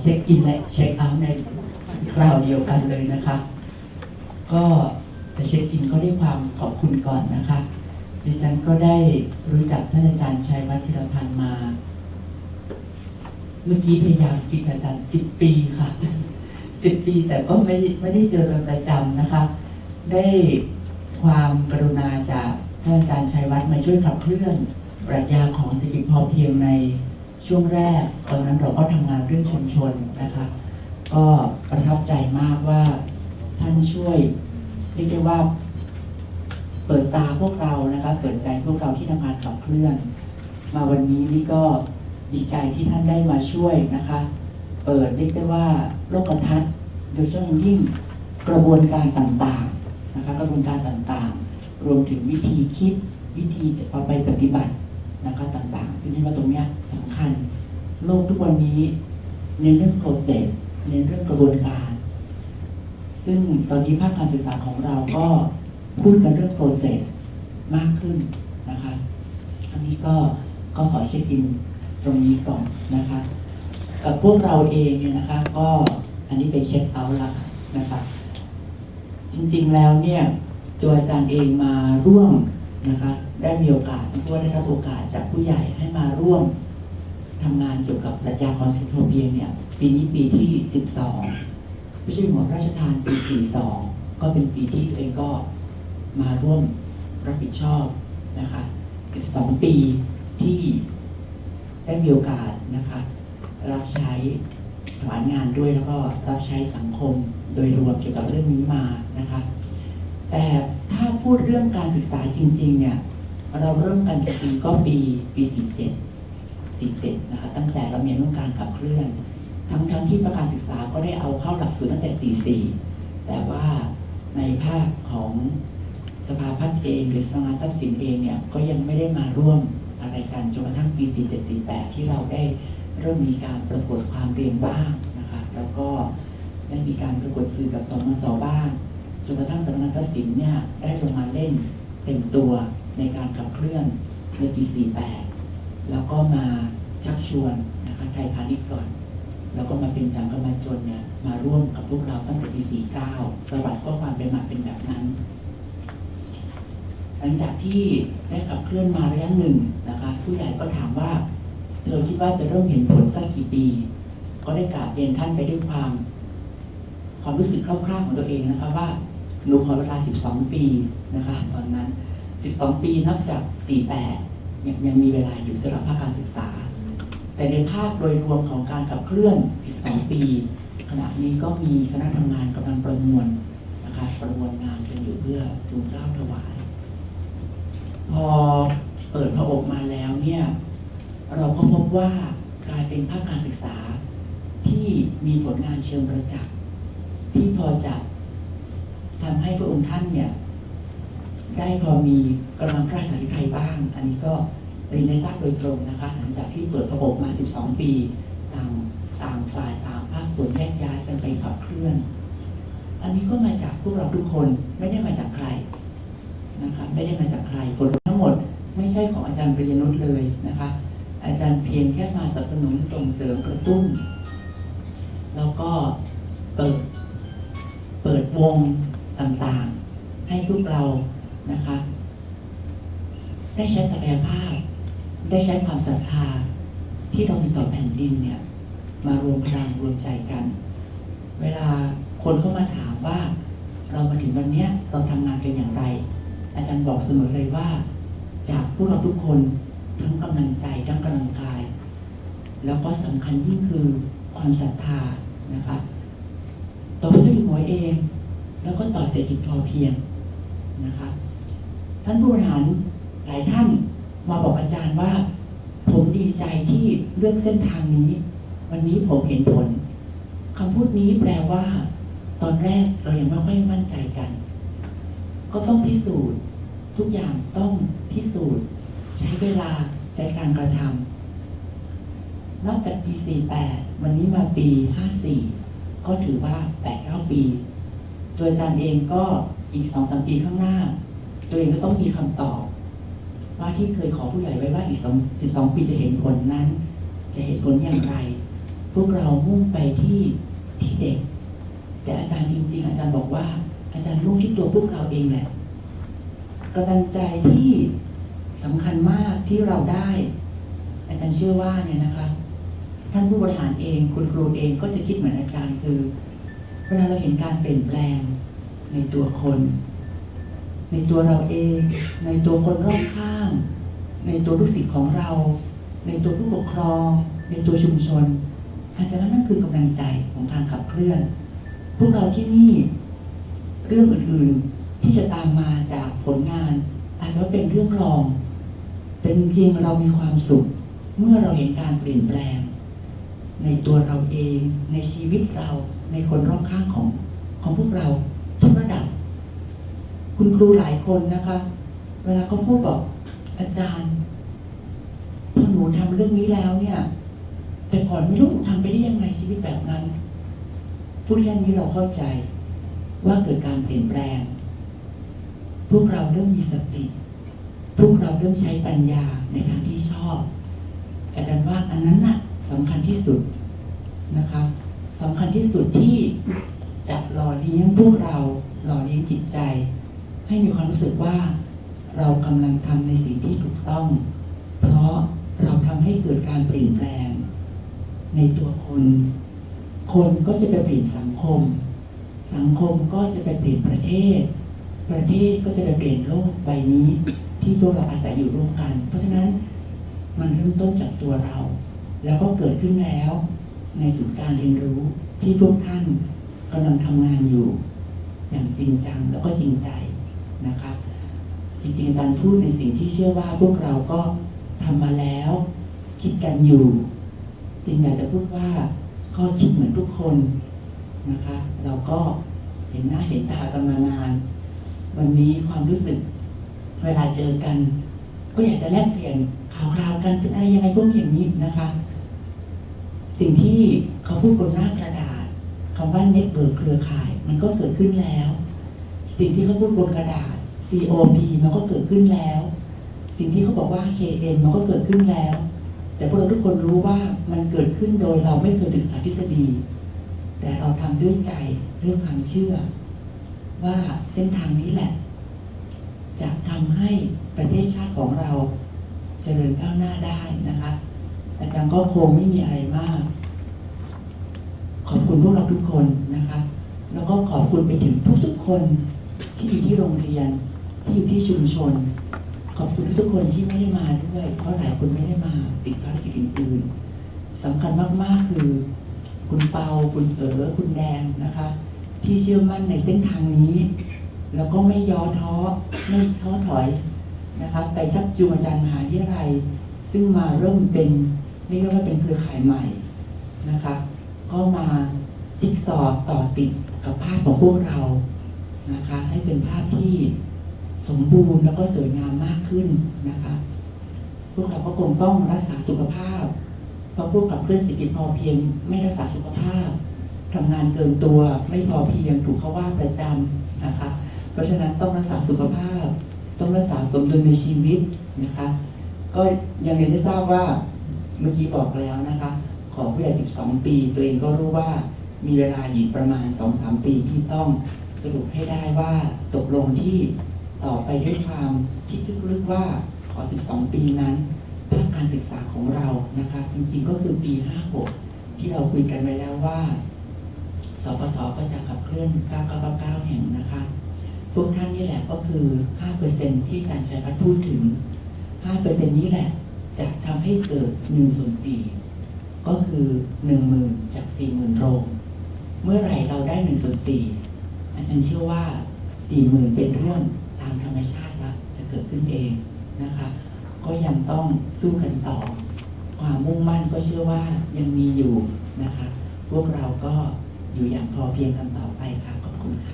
เช็คอินและเช็คเอาท์ในคราวเดียวกันเลยนะคะก็จะเช็คอินก็ด้วยความขอบคุณก่อนนะคะดิฉันก็ได้รู้จักท่านอาจารย์ชัยวัฒนพันธ์มา เมื่อกี้พยายามคิดอาจารย์สิบปีค่ะสิบปีแต่ก็ไม่ไม่ได้เจอกันประจำนะคะ ได้ความกรุณาจากท่านอาจารย์ชัยวัฒน์มาช่วยขับเคลื่อนปรัชญาของเศรษฐกิจพอเพียงใน ช่วงแรกตอนนั้นเราก็ทำงานเรื่องชุมชนนะคะ ก็ประทับใจมากว่าท่านช่วยเรียกได้ว่า เปิดตาพวกเรานะคะ เปิดใจพวกเราที่ทำงานขับเคลื่อน มาวันนี้นี่ก็ดีใจที่ท่านได้มาช่วยนะคะ เปิดเรียกได้ว่าโลกทัศน์โดยเฉพาะยิ่งกระบวนการต่างๆนะคะ กระบวนการต่างๆ รวมถึงวิธีคิดวิธีจะเอาไปปฏิบัติ นะคะต่างๆซึ่งว่าตรงเนี้ยสำคัญ โลกทุกวันนี้เน้นเรื่อง process เน้นเรื่องกระบวนการ ซึ่งตอนนี้ภาคการศึกษาของเราก็พูดกันเรื่อง process มากขึ้นนะคะ อันนี้ก็ก็ขอเช็คอินตรงนี้ก่อนนะคะ กับพวกเราเองเนี่ยนะคะ ก็อันนี้ไปเช็คเอาท์ละนะคะจริงๆแล้วเนี่ยตัวอาจารย์เองมาร่วมนะคะ ได้มีโอกาสตัวได้รับโอกาสจากผู้ใหญ่ให้มาร่วมทำงานเกี่ยวกับปรัชญาของสิทธิเพียงเนี่ย ปีนี้ปีที่ 12ไม่ใช่หัวพระราชทานปี 42 ก็เป็นปีที่ตัวเองก็มาร่วมรับผิดชอบนะคะ 12 ปีที่ได้มีโอกาสนะคะ รับใช้ถวายงานด้วยแล้วก็รับใช้สังคมโดยรวมเกี่ยวกับเรื่องนี้มานะคะ แต่ถ้าพูดเรื่องการศึกษาจริง ๆ เนี่ย เราเริ่มกันจริงๆก็ปีปี47 47นะคะ ตั้งแต่เรามีเรื่องการขับเคลื่อน ทั้งทั้งที่ประการศึกษาก็ได้เอาเข้าหลักสูตรตั้งแต่44แต่ว่าในภาคของสภาพัฒน์เองหรือสภาทรัพย์สินเองเนี่ยก็ยังไม่ได้มาร่วมอะไรกันจนกระทั่งปี 47 48 ที่เราได้เริ่มมีการประกวดความเรียนบ้างนะคะ แล้วก็ได้มีการประกวดสื่อกับสมสบ้างจนกระทั่งสำนักทรัพย์สินเนี่ยได้ลงมาเล่น เต็มตัวในการขับเคลื่อนในปี 48 แล้วก็มาชักชวนนะคะไทยพาณิชย์ก่อน แล้วก็มาเป็นสังกรรมจนเนี่ยมาร่วมกับพวกเราตั้งแต่ปี 49 ประวัติข้อความเป็นมาเป็นแบบนั้น หลังจากที่ได้ขับเคลื่อนมาระยะหนึ่งนะคะผู้ใหญ่ก็ถามว่าเธอคิดว่าจะเริ่มเห็นผลสักกี่ปี ก็ได้กราบเรียนท่านไปด้วยความ ความรู้สึกคร่าวๆของตัวเองนะคะว่า หนูขอเวลา 12 ปีนะคะตอนนั้น 12 ปีนับจาก 48 ยังยังมีเวลาอยู่สำหรับภาคการศึกษา แต่ในภาพโดยรวมของการขับเคลื่อน 12 ปี ขณะนี้ก็มีคณะทำงานกำลังประมวลนะคะประมวลงานกันอยู่เพื่อทูลเกล้าถวาย พอเปิดพระอบมาแล้วเนี่ยเราก็พบว่ากลายเป็นภาคการศึกษาที่มีผลงานเชิงประจักษ์ที่พอจะ ทำให้พระองค์ท่านเนี่ย ได้พอมีกำลังกล้าสาริไทยบ้าง อันนี้ก็เรียนได้ทราบโดยตรงนะคะ หลังจากที่เปิดระบบมา 12 ปีต่างต่างฝ่ายต่างภาคส่วนแยกย้ายกันไปขับเคลื่อน อันนี้ก็มาจากพวกเราทุกคนไม่ได้มาจากใครนะคะไม่ได้มาจากใครผลทั้งหมดไม่ใช่ของอาจารย์ปริยนุชเลยนะคะ อาจารย์เพียงแค่มาสนับสนุนส่งเสริมกระตุ้น แล้วก็เปิดเปิดวง ต่างๆ ให้พวกเรานะคะ ได้ใช้ศักยภาพ ได้ใช้ความศรัทธาที่เรามีต่อแผ่นดินเนี่ย มารวมพลังรวมใจกัน เวลาคนเข้ามาถามว่า เรามาถึงวันเนี้ยเราทำงานกันอย่างไร อาจารย์บอกเสมอเลยว่า จากพวกเราทุกคนทั้งกำลังใจทั้งกำลังกาย แล้วก็สำคัญยิ่งคือความศรัทธานะคะต่อพระเจ้าอยู่หัวเอง แล้วก็ต่อเศรษฐกิจพอเพียงนะคะท่านผู้บริหารหลายท่านมาบอกอาจารย์ว่า ผมดีใจที่เลือกเส้นทางนี้ วันนี้ผมเห็นผลคำพูดนี้แปลว่า ตอนแรกเรายังไม่ค่อยมั่นใจกัน ก็ต้องพิสูจน์ ทุกอย่างต้องพิสูจน์ ใช้เวลาใช้การกระทำนับจากปี 48 วันนี้มาปี 54 ก็ถือว่า 8-9 ปี ตัวอาจารย์เองก็อีก2-3ปีข้างหน้า ตัวเองก็ต้องมีคำตอบ ว่าที่เคยขอผู้ใหญ่ไว้ว่าอีก2 12ปีจะเห็นผลนั้น จะเห็นผลอย่างไร พวกเรามุ่งไปที่ที่เด็ก แต่อาจารย์จริง ๆ อาจารย์บอกว่า อาจารย์มุ่งที่ตัวพวกเราเองแหละกำลังใจที่สำคัญมากที่เราได้ อาจารย์เชื่อว่าเนี่ยนะคะท่านผู้บริหารเองคุณครูเองก็จะคิดเหมือนอาจารย์คือ เวลาเราเห็นการเปลี่ยนแปลงในตัวคน ในตัวเราเอง ในตัวคนรอบข้าง ในตัวลูกศิษย์ของเรา ในตัวผู้ปกครอง ในตัวชุมชนอาจารย์ว่านั่นคือกำลังใจของการขับเคลื่อน พวกเราที่นี่เรื่องอื่นๆที่จะตามมาจากผลงานอาจจะว่าเป็นเรื่องรองแต่จริงๆเรามีความสุข เมื่อเราเห็นการเปลี่ยนแปลง ในตัวเราเอง ในชีวิตเรา ในคนรอบข้างของของพวกเราทุกระดับ คุณครูหลายคนนะคะ เวลาเขาพูดบอกอาจารย์พอหนูทำเรื่องนี้แล้วเนี่ย แต่ก่อนไม่รู้หนูทำไปได้ยังไงชีวิตแบบนั้นพูดแค่นี้เราเข้าใจว่าเกิดการเปลี่ยนแปลง พวกเราเริ่มมีสติ พวกเราเริ่มใช้ปัญญาในทางที่ชอบ อาจารย์ว่าอันนั้นน่ะ สำคัญที่สุดนะคะสำคัญที่สุดที่จะหล่อเลี้ยงพวกเราหล่อเลี้ยงจิตใจ ให้มีความรู้สึกว่าเรากำลังทำในสิ่งที่ถูกต้อง เพราะเราทำให้เกิดการเปลี่ยนแปลง ในตัวคน คนก็จะไปเปลี่ยนสังคม สังคมก็จะไปเปลี่ยนประเทศ ประเทศก็จะไปเปลี่ยนโลกใบนี้ ที่พวกเราอาศัยอยู่ร่วมกัน เพราะฉะนั้นมันเริ่มต้นจากตัวเรา แล้วก็เกิดขึ้นแล้ว ในศูนย์การเรียนรู้ที่พวกท่านกำลังทำงานอยู่ อย่างจริงจังแล้วก็จริงใจนะคะจริงๆอาจารย์พูดในสิ่งที่เชื่อว่าพวกเราก็ทำมาแล้ว คิดกันอยู่จริงอยากจะพูดว่าก็คิดเหมือนทุกคนนะคะ เราก็เห็นหน้าเห็นตากันมานาน วันนี้ความรู้สึกเวลาเจอกัน ก็อยากจะแลกเปลี่ยน ข่าวราวกันเป็นอะไรยังไงพวกอย่างนี้นะคะ สิ่งที่เขาพูดบนหน้ากระดาษคำว่าเน็ตเวิร์เครือข่าย มันก็เกิดขึ้นแล้ว สิ่งที่เขาพูดบนกระดาษ COP มันก็เกิดขึ้นแล้ว สิ่งที่เขาบอกว่า KN มันก็เกิดขึ้นแล้ว แต่พวกเราทุกคนรู้ว่ามันเกิดขึ้นโดยเราไม่เคยศึกษาทฤษฎี แต่เราทำด้วยใจด้วยความเชื่อ ว่าเส้นทางนี้แหละ จะทำให้ประเทศชาติของเรา เจริญก้าวหน้าได้นะคะอาจารย์ก็คงไม่มีอะไรมาก ขอบคุณพวกเราทุกคนนะคะ แล้วก็ขอบคุณไปถึงทุกๆคนที่อยู่ที่โรงเรียน ที่อยู่ที่ชุมชน ขอบคุณทุกคนที่ไม่ได้มาด้วย เพราะหลายคนไม่ได้มาติดภารกิจอื่นๆสำคัญมากๆคือ คุณเปาคุณเอ๋อคุณแดงนะคะ ที่เชื่อมั่นในเส้นทางนี้ แล้วก็ไม่ย่อท้อไม่ท้อถอย นะคะไปชักจูงอาจารย์มหาวิทยาลัย ซึ่งมาเริ่มเป็นนี่เรียกว่าเป็นเครือข่ายใหม่นะคะก็มาจิ๊กซอต่อติดกับภาพของพวกเรานะคะให้เป็นภาพที่สมบูรณ์แล้วก็สวยงามมากขึ้นนะคะ พวกเราก็คงต้องรักษาสุขภาพ เพราะพวกกับเพื่อนเศรษฐกิจพอเพียง ไม่รักษาสุขภาพทำงานเกินตัวไม่พอเพียงถูกเขาว่าประจำนะคะ เพราะฉะนั้นต้องรักษาสุขภาพ ต้องรักษาสมดุลในชีวิตนะคะ ก็ยังเรียนได้ทราบว่าเมื่อกี้บอกแล้วนะคะ ของผู้ใหญ่ 12 ปี ตัวเองก็รู้ว่ามีเวลาอีกประมาณ 2-3 ปีที่ต้องสรุปให้ได้ว่าตกลงที่ต่อไปด้วยความคิดลึกๆว่าขอ 12 ปีนั้นภาคการศึกษาของเรานะคะ จริงๆก็คือปี 56 ที่เราคุยกันไว้แล้วว่าสปทก็จะขับเคลื่อน999แห่งนะคะ พวกท่านนี่แหละก็คือ5%ที่อาจารย์ชัยพัฒน์พูดถึง5%นี้แหละ จะทำให้เกิด1ส่วน4ก็คือ10,000จาก40,000โรงเมื่อไหร่เราได้1ส่วน4อาจารย์เชื่อว่า40,000เป็นเรื่องตามธรรมชาติแล้วจะเกิดขึ้นเองนะคะ ก็ยังต้องสู้กันต่อ ความมุ่งมั่นก็เชื่อว่ายังมีอยู่นะคะ พวกเราก็อยู่อย่างพอเพียงกันต่อไปค่ะขอบคุณค่ะ